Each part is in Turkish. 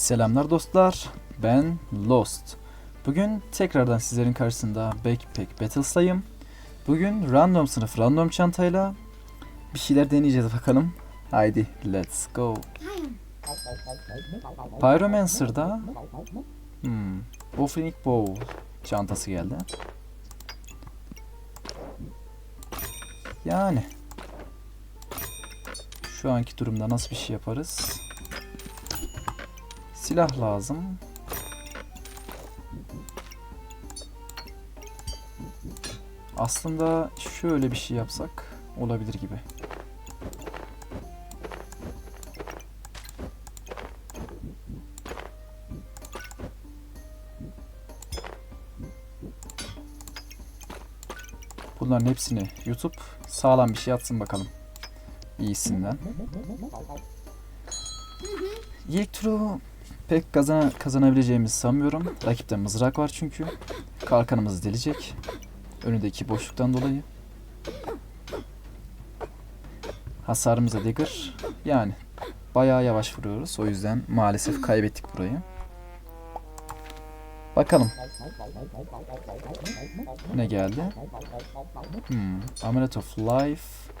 Selamlar dostlar, ben Lost. Bugün tekrardan sizlerin karşısında Backpack Battles'tayım. Bugün random sınıf random çantayla bir şeyler deneyeceğiz bakalım. Haydi let's go. Pyromancer'da hmm, Offering Bow çantası geldi. Yani şu anki durumda nasıl bir şey yaparız? Silah lazım. Aslında şöyle bir şey yapsak olabilir gibi. Bunların hepsini YouTube sağlam bir şey atsın bakalım. İyisinden. İlk turu pek kazana, kazanabileceğimizi sanmıyorum. Rakipte mızrak var çünkü. Kalkanımız delecek. Önündeki boşluktan dolayı. Hasarımız da. Yani bayağı yavaş vuruyoruz. O yüzden maalesef kaybettik burayı. Bakalım. Ne geldi? Hmm. Amulet of Life.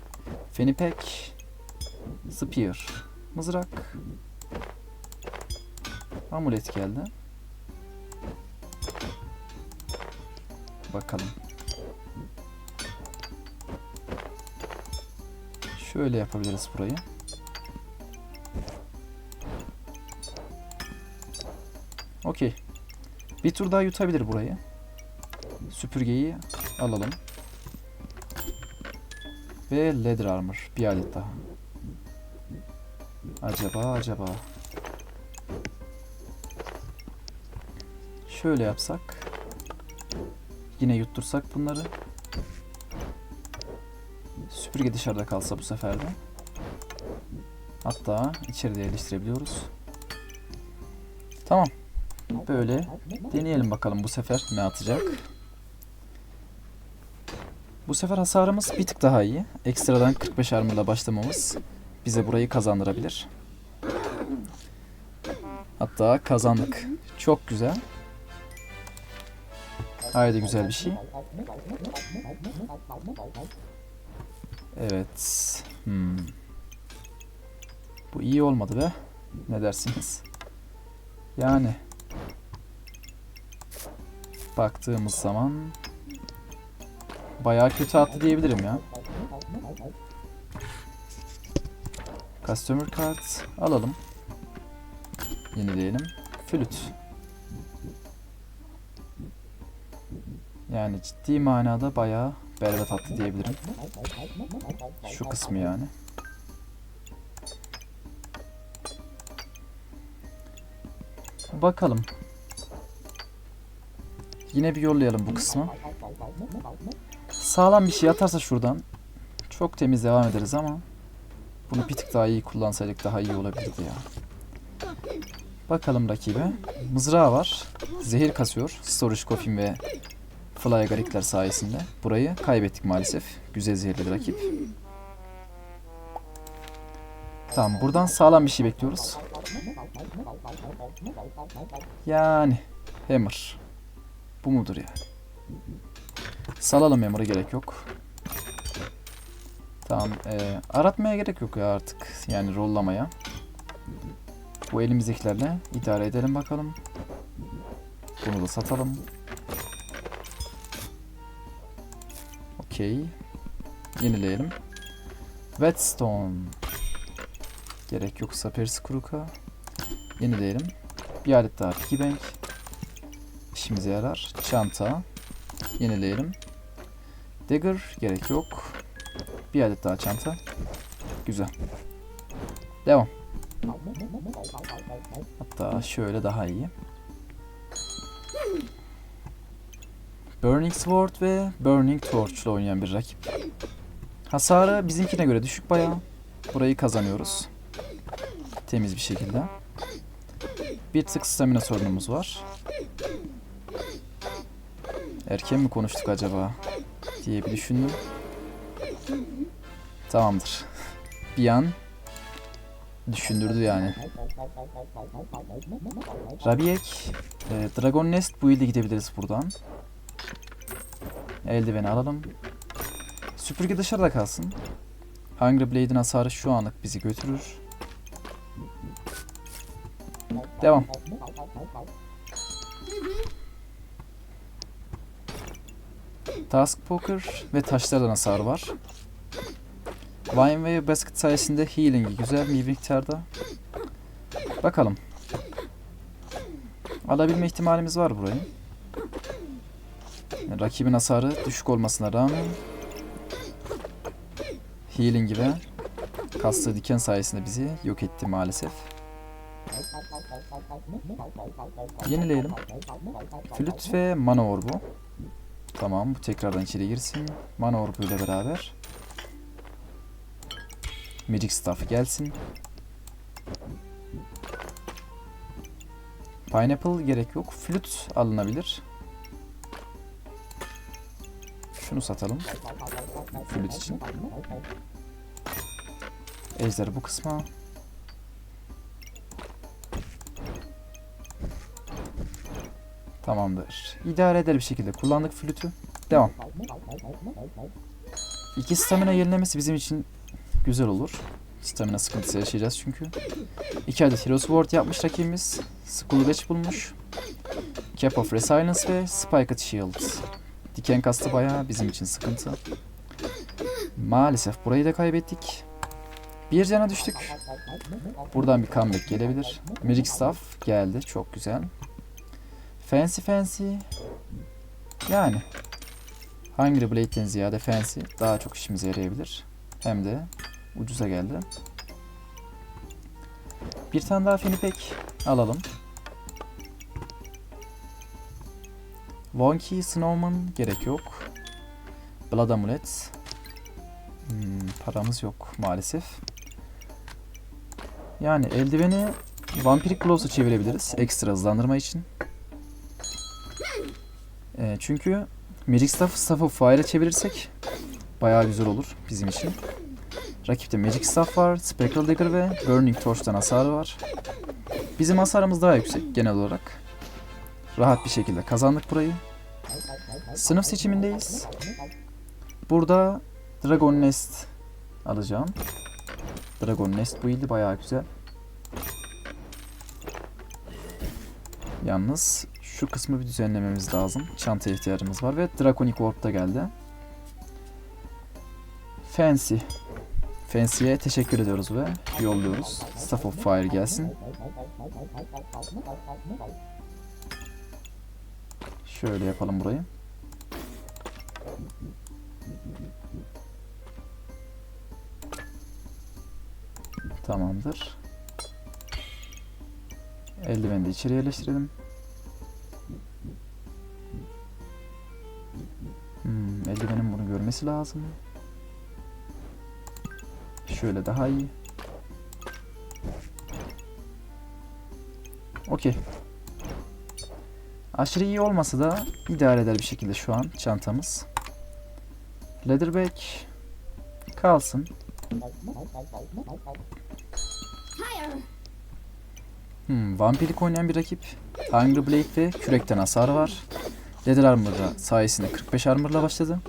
Fenipek. Spear. Mızrak. Amulet geldi. Bakalım. Şöyle yapabiliriz burayı. Okey. Bir tur daha yutabilir burayı. Süpürgeyi alalım. Ve leather armor. Bir adet daha. Acaba acaba. Şöyle yapsak. Yine yuttursak bunları. Süpürge dışarıda kalsa bu sefer de. Hatta içeride yerleştirebiliyoruz. Tamam. Böyle deneyelim bakalım bu sefer ne atacak. Bu sefer hasarımız bir tık daha iyi. Ekstradan 45 armorla başlamamız bize burayı kazandırabilir. Hatta kazandık. Çok güzel. Haydi güzel bir şey. Evet. Hmm. Bu iyi olmadı be. Ne dersiniz? Yani baktığımız zaman bayağı kötü attı diyebilirim ya. Customer card alalım. Yenileyelim. Flüt. Yani ciddi manada bayağı berbat attı diyebilirim. Şu kısmı yani. Bakalım. Yine bir yollayalım bu kısmı. Sağlam bir şey atarsa şuradan çok temiz devam ederiz ama bunu bir tık daha iyi kullansaydık daha iyi olabilirdi ya. Bakalım rakibe. Mızrağı var. Zehir kasıyor. Storage Coffin ve Fly Agarikler sayesinde. Burayı kaybettik maalesef. Güzel zehirli rakip. Tamam buradan sağlam bir şey bekliyoruz. Yani Hammer. Bu mudur ya? Salalım Hammer'a gerek yok. Tamam ee, aratmaya gerek yok ya artık. Yani rollamaya. Bu elimizdekilerle idare edelim bakalım. Bunu da satalım. Okey. Yenileyelim. Whetstone. Gerek yok Sapers Kuruka. Yenileyelim. Bir adet daha Piggy Bank. İşimize yarar. Çanta. Yenileyelim. Dagger. Gerek yok. Bir adet daha çanta. Güzel. Devam. Hatta şöyle daha iyi. Burning Sword ve Burning Torch ile oynayan bir rakip. Hasarı bizimkine göre düşük bayağı. Burayı kazanıyoruz. Temiz bir şekilde. Bir tık stamina sorunumuz var. Erken mi konuştuk acaba diye bir düşündüm. Tamamdır. Bir an düşündürdü yani. Rabiek, e, Dragon Nest bu ilde gidebiliriz buradan. Eldiveni alalım. Süpürge dışarıda kalsın. Hungry Blade'in hasarı şu anlık bizi götürür. Devam. Task Poker ve taşlardan hasar var. Vine ve Basket sayesinde healing'i güzel bir miktarda. Bakalım. Alabilme ihtimalimiz var burayı. Rakibin hasarı düşük olmasına rağmen healing'i ve kastığı diken sayesinde bizi yok etti maalesef. Yenileyelim. Flüt ve mana orbu. Tamam bu tekrardan içeri girsin. Mana orbu ile beraber. Magic Staff gelsin. Pineapple gerek yok. Flüt alınabilir. Şunu satalım. Flüt için. Ejder bu kısma. Tamamdır. İdare eder bir şekilde kullandık flütü. Devam. İki stamina yenilemesi bizim için güzel olur. Stamina sıkıntısı yaşayacağız çünkü. İki adet Hero Sword yapmış rakibimiz. Skull Wedge bulmuş. Cap of Resilience ve Spiked Shield. Diken kastı bayağı bizim için sıkıntı. Maalesef burayı da kaybettik. Bir cana düştük. Buradan bir comeback gelebilir. Magic Staff geldi. Çok güzel. Fancy Fancy. Yani. Hungry Blade'den ziyade Fancy daha çok işimize yarayabilir. Hem de ucuza geldi. Bir tane daha Fenipek alalım. Wonky Snowman gerek yok. Blood Amulet. Hmm, paramız yok maalesef. Yani eldiveni Vampiric Glows'a çevirebiliriz ekstra hızlandırma için. Ee, çünkü Magic Staff, Staff of Fire'a çevirirsek bayağı güzel olur bizim için. Rakipte Magic Staff var, Spectral Dagger ve Burning Torch'tan hasarı var. Bizim hasarımız daha yüksek genel olarak. Rahat bir şekilde kazandık burayı. Sınıf seçimindeyiz. Burada Dragon Nest alacağım. Dragon Nest build'i bayağı güzel. Yalnız şu kısmı bir düzenlememiz lazım. Çantaya ihtiyacımız var ve Draconic Orb da geldi. Fancy. Fancy'ye teşekkür ediyoruz ve yolluyoruz. Staff of Fire gelsin. Şöyle yapalım burayı. Tamamdır. Eldiveni de içeri yerleştirelim. Hmm, eldivenin bunu görmesi lazım. Şöyle daha iyi. Okey. Aşırı iyi olmasa da idare eder bir şekilde şu an çantamız. Leatherback kalsın. Hmm, vampirik oynayan bir rakip. Hungry Blade ve kürekten hasar var. Leather Armor'da sayesinde 45 armor'la başladı.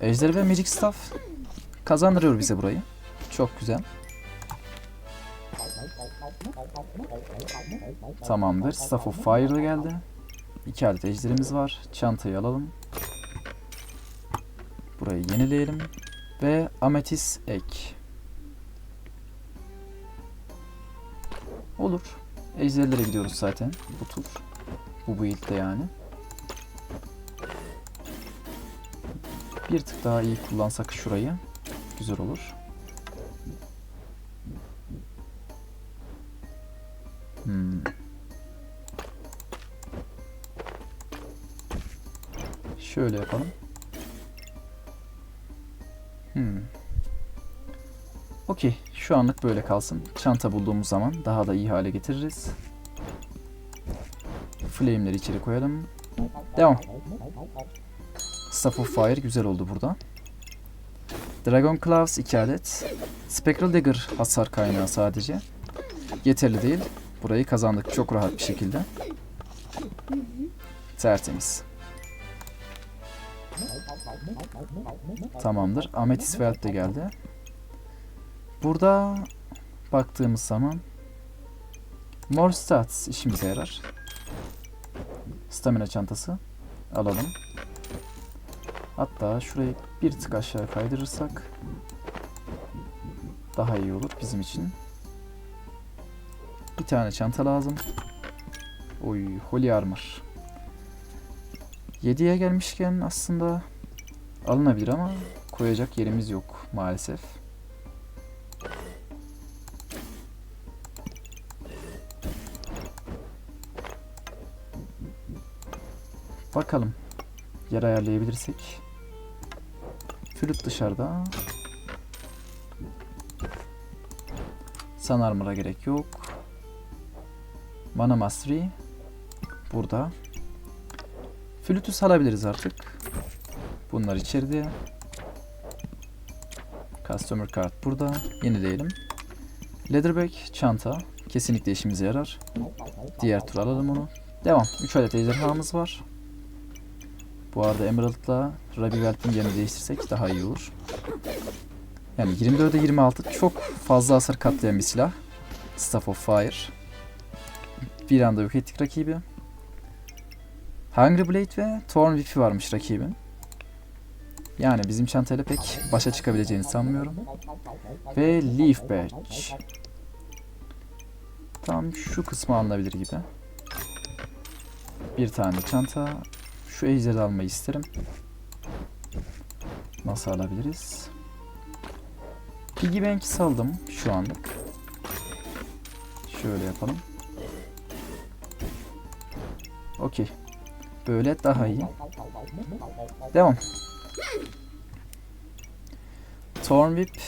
Ejder ve Magic Staff kazandırıyor bize burayı. Çok güzel. Tamamdır. Staff of Fire da geldi. İki adet ejderimiz var. Çantayı alalım. Burayı yenileyelim. Ve Amethyst ek. Olur. Ejderlere gidiyoruz zaten bu tur. Bu build'de yani. Bir tık daha iyi kullansak şurayı güzel olur. Hmm. Şöyle yapalım. Hmm. Okey. Şu anlık böyle kalsın. Çanta bulduğumuz zaman daha da iyi hale getiririz. Flame'leri içeri koyalım. Devam. Staff of Fire güzel oldu burada. Dragon Claws 2 adet. Spectral Dagger hasar kaynağı sadece. Yeterli değil. Burayı kazandık çok rahat bir şekilde. Tertemiz. Tamamdır. Amethyst Veld de geldi. Burada baktığımız zaman More Stats işimize yarar. Stamina çantası alalım. Hatta şurayı bir tık aşağı kaydırırsak daha iyi olur bizim için. Bir tane çanta lazım. Oy, Holy Armor. 7'ye gelmişken aslında alınabilir ama koyacak yerimiz yok maalesef. Bakalım. Yer ayarlayabilirsek. Flüt dışarıda. Sun Armor'a gerek yok. Mana Mastery burada. Flütü salabiliriz artık. Bunlar içeride. Customer Card burada. Yenileyelim. Leatherback çanta. Kesinlikle işimize yarar. Diğer tur alalım onu. Devam. 3 adet ejderhamız var. Bu arada Emerald'la Ruby Welt'in yerini değiştirsek daha iyi olur. Yani 24'e 26 çok fazla hasar katlayan bir silah. Staff of Fire. Bir anda yok ettik rakibi. Hungry Blade ve Thorn Whip'i varmış rakibin. Yani bizim çantayla pek başa çıkabileceğini sanmıyorum. Ve Leaf Badge. Tam şu kısmı alınabilir gibi. Bir tane çanta. Şu ejderi almayı isterim. Nasıl alabiliriz? Piggy Bank'i saldım şu anlık. Şöyle yapalım. Okey. Böyle daha iyi. Devam. Thorn Whip,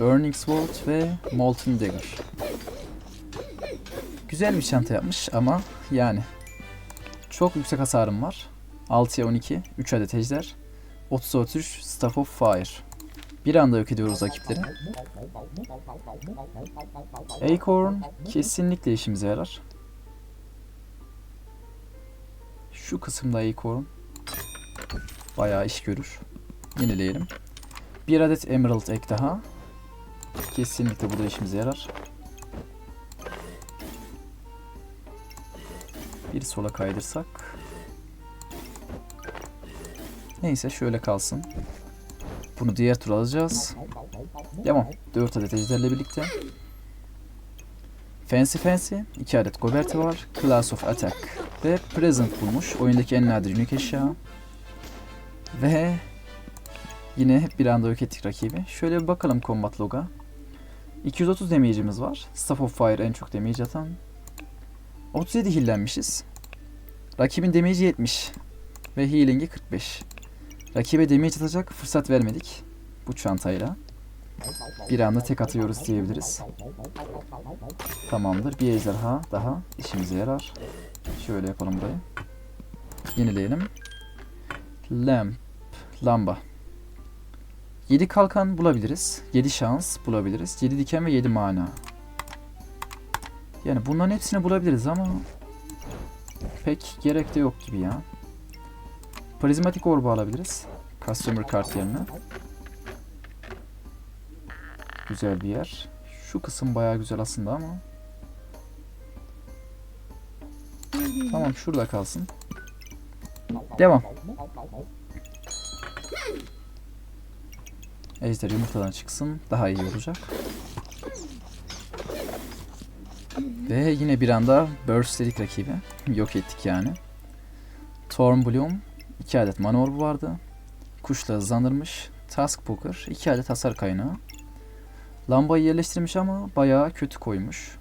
Burning Sword ve Molten Dagger. Güzel bir çanta yapmış ama yani çok yüksek hasarım var. 6'ya 12, 3 adet ejder. 30'a 33 Staff of Fire. Bir anda yok ediyoruz rakipleri. Acorn kesinlikle işimize yarar. Şu kısımda Acorn bayağı iş görür. Yenileyelim. Bir adet Emerald ek daha. Kesinlikle bu da işimize yarar. Bir sola kaydırsak. Neyse şöyle kalsın. Bunu diğer tur alacağız. Devam. 4 adet ejderle birlikte. Fancy Fancy. 2 adet Gobert'i var. Class of Attack. Ve Present bulmuş. Oyundaki en nadir unique eşya. Ve yine bir anda yok ettik rakibi. Şöyle bir bakalım combat log'a. 230 damage'imiz var. Staff of Fire en çok damage atan. 37 heal'lenmişiz. Rakibin damage'i 70. Ve healing'i 45. Rakibe damage atacak fırsat vermedik. Bu çantayla. Bir anda tek atıyoruz diyebiliriz. Tamamdır. Bir ejderha daha işimize yarar. Şöyle yapalım burayı. Yenileyelim. Lamp. Lamba. 7 kalkan bulabiliriz. 7 şans bulabiliriz. 7 diken ve 7 mana. Yani bunların hepsini bulabiliriz ama pek gerek de yok gibi ya. Prizmatik orbu alabiliriz. Customer kart yerine. Güzel bir yer. Şu kısım bayağı güzel aslında ama. Tamam şurada kalsın. Devam. Ejder yumurtadan çıksın. Daha iyi olacak. Ve yine bir anda burst dedik rakibi. Yok ettik yani. Torn Bloom. 2 adet mana orbu vardı. Kuşla hızlandırmış. Task Poker. 2 adet hasar kaynağı. Lambayı yerleştirmiş ama bayağı kötü koymuş.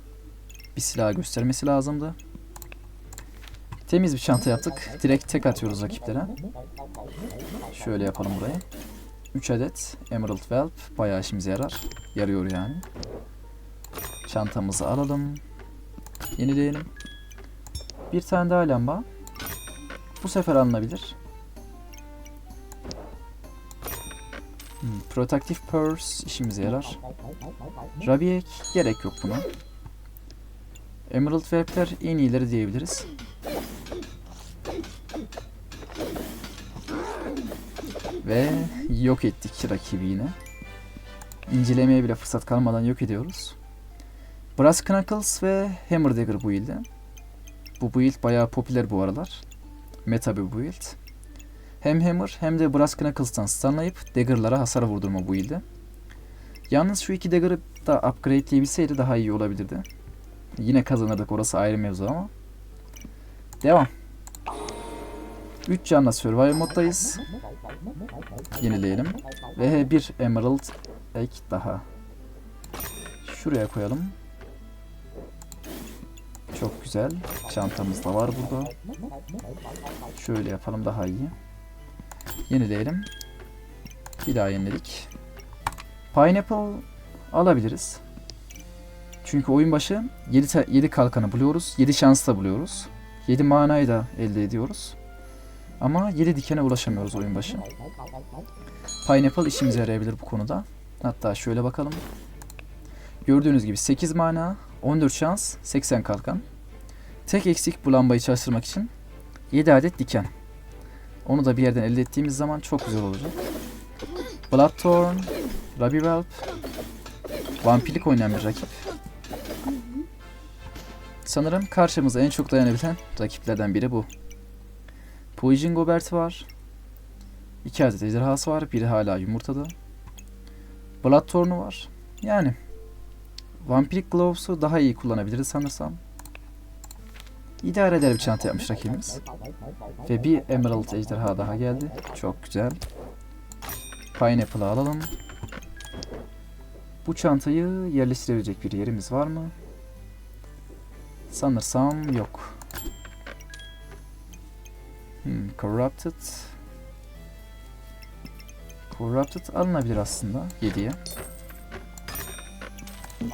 Bir silah göstermesi lazımdı. Temiz bir çanta yaptık. Direkt tek atıyoruz rakiplere. Şöyle yapalım burayı. 3 adet Emerald Whelp. Bayağı işimize yarar. Yarıyor yani. Çantamızı alalım. Yenileyelim. Bir tane daha lamba. Bu sefer alınabilir. Hmm, Protective Purse işimize yarar. Rabiek gerek yok buna. Emerald Web'ler en iyileri diyebiliriz. Ve yok ettik rakibi yine. İncelemeye bile fırsat kalmadan yok ediyoruz. Brass Knuckles ve Hammer Dagger bu build'de. Bu build bayağı popüler bu aralar. Meta bir build. Hem Hammer hem de Brass Knuckles'tan stunlayıp Dagger'lara hasar vurdurma bu build'de. Yalnız şu iki Dagger'ı da upgrade'leyebilseydi daha iyi olabilirdi. Yine kazanırdık orası ayrı mevzu ama. Devam. 3 canla survival moddayız. Yenileyelim. Ve bir emerald ek daha. Şuraya koyalım. Çok güzel. Çantamız da var burada. Şöyle yapalım daha iyi. Yenileyelim. Bir daha yeniledik. Pineapple alabiliriz. Çünkü oyun başı 7, 7 kalkanı buluyoruz. 7 şans da buluyoruz. 7 manayı da elde ediyoruz. Ama 7 dikene ulaşamıyoruz oyun başı. Pineapple işimize yarayabilir bu konuda. Hatta şöyle bakalım. Gördüğünüz gibi 8 mana, 14 şans, 80 kalkan. Tek eksik bu lambayı çalıştırmak için 7 adet diken. Onu da bir yerden elde ettiğimiz zaman çok güzel olacak. Bloodthorn, Rabiwhelp, Vampirlik oynayan bir rakip. Sanırım karşımıza en çok dayanabilen rakiplerden biri bu. Poison Gobert var. İki adet ejderhası var. Biri hala yumurtada. Bloodthorn'u var. Yani Vampiric Gloves'u daha iyi kullanabiliriz sanırsam. İdare eder bir çanta yapmış rakibimiz. Ve bir Emerald ejderha daha geldi. Çok güzel. Pineapple'ı alalım. Bu çantayı yerleştirebilecek bir yerimiz var mı? Sanırsam yok. Hmm, corrupted. Corrupted alınabilir aslında 7'ye.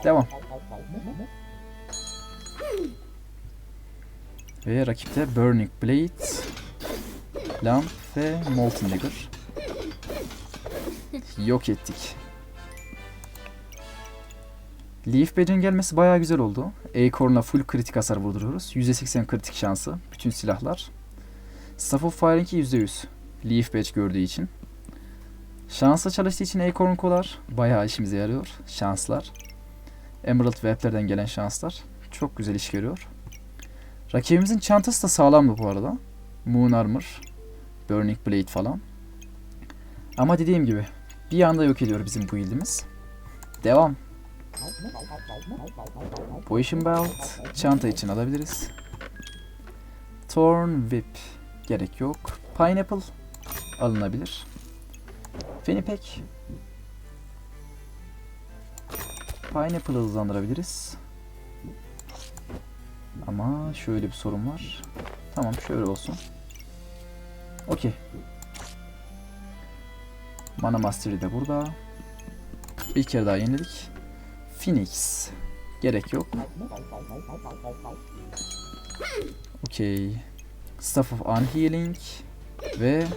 Devam. Ve rakipte Burning Blade, Lamp ve Molten Dagger. Yok ettik. Leaf Badge'in gelmesi bayağı güzel oldu. Acorn'la full kritik hasar vurduruyoruz. %80 kritik şansı. Bütün silahlar. Staff of Firing'i %100. Leaf Badge gördüğü için. Şansla çalıştığı için Acorn kolar. Bayağı işimize yarıyor. Şanslar. Emerald Web'lerden gelen şanslar. Çok güzel iş görüyor. Rakibimizin çantası da sağlamdı bu arada. Moon Armor. Burning Blade falan. Ama dediğim gibi bir anda yok ediyor bizim bu build'imiz. Devam. Poison Belt çanta için alabiliriz. Thorn Whip gerek yok. Pineapple alınabilir. Pack Pineapple'ı hızlandırabiliriz. Ama şöyle bir sorun var. Tamam şöyle olsun. Okey. Mana Mastery de burada. Bir kere daha yeniledik. Phoenix. Gerek yok. Okey. Staff of Unhealing. Ve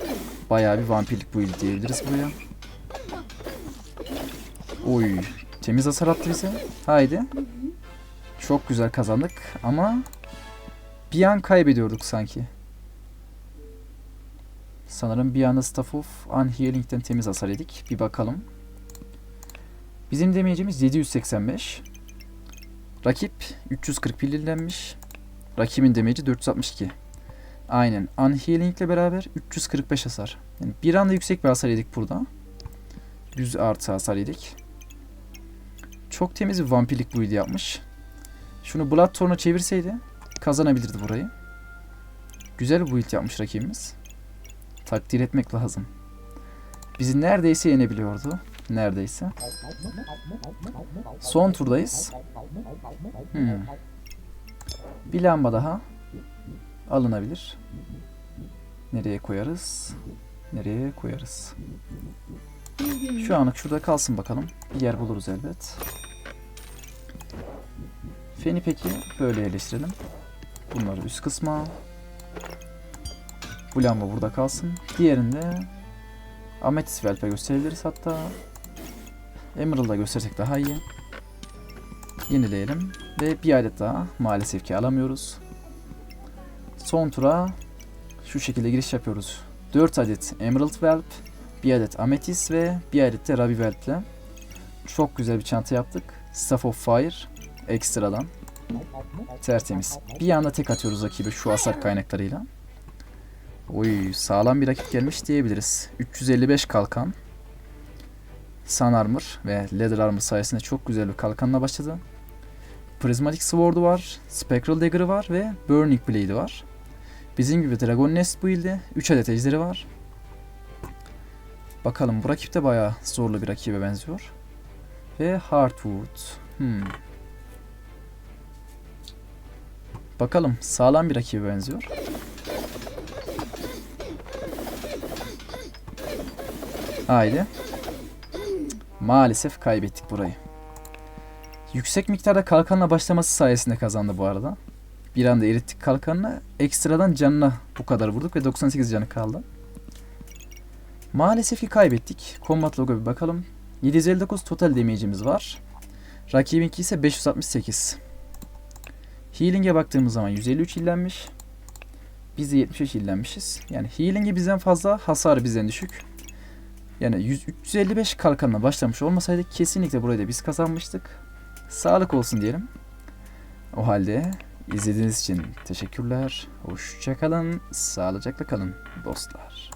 bayağı bir vampirlik build diyebiliriz buraya. Oy. Temiz hasar attı bize. Haydi. Çok güzel kazandık ama bir an kaybediyorduk sanki. Sanırım bir anda Staff of Unhealing'den temiz hasar yedik. Bir bakalım. Bizim demeyeceğimiz 785. Rakip 340 pillenmiş. Rakibin demeci 462. Aynen. Unhealing ile beraber 345 hasar. Yani bir anda yüksek bir hasar yedik burada. 100 artı hasar yedik. Çok temiz bir vampirlik build yapmış. Şunu Bloodthorn'a çevirseydi kazanabilirdi burayı. Güzel bir build yapmış rakibimiz. Takdir etmek lazım. Bizi neredeyse yenebiliyordu. Neredeyse. Son turdayız. Hmm. Bir lamba daha alınabilir. Nereye koyarız? Nereye koyarız? Şu anlık şurada kalsın bakalım. Bir yer buluruz elbet. Feni peki böyle yerleştirelim. Bunları üst kısma. Bu lamba burada kalsın. Diğerinde Amethyst Velp'e gösterebiliriz hatta. Emerald'a göstersek daha iyi. Yenileyelim. Ve bir adet daha maalesef ki alamıyoruz. Son tura şu şekilde giriş yapıyoruz. 4 adet Emerald Velp, bir adet Amethyst ve bir adet de Ruby Velp'le. Çok güzel bir çanta yaptık. Staff of Fire ekstradan. Tertemiz. Bir anda tek atıyoruz rakibe şu hasar kaynaklarıyla. Oy sağlam bir rakip gelmiş diyebiliriz. 355 kalkan. Sun Armor ve Leather Armor sayesinde çok güzel bir kalkanla başladı. Prismatic Sword'u var, Spectral Dagger'ı var ve Burning Blade'i var. Bizim gibi Dragon Nest build'i, 3 adet ejderi var. Bakalım bu rakip de bayağı zorlu bir rakibe benziyor. Ve Heartwood. Hmm. Bakalım sağlam bir rakibe benziyor. Haydi. Maalesef kaybettik burayı. Yüksek miktarda kalkanla başlaması sayesinde kazandı bu arada. Bir anda erittik kalkanla. Ekstradan canına bu kadar vurduk ve 98 canı kaldı. Maalesef ki kaybettik. Combat logo bir bakalım. 759 total damage'imiz var. Rakibinki ise 568. Healing'e baktığımız zaman 153 hillenmiş. Biz de 75 hillenmişiz. Yani healing'e bizden fazla, hasarı bizden düşük. Yani 100, 355 kalkanla başlamış olmasaydık kesinlikle burayı da biz kazanmıştık. Sağlık olsun diyelim. O halde izlediğiniz için teşekkürler. Hoşçakalın. Sağlıcakla kalın dostlar.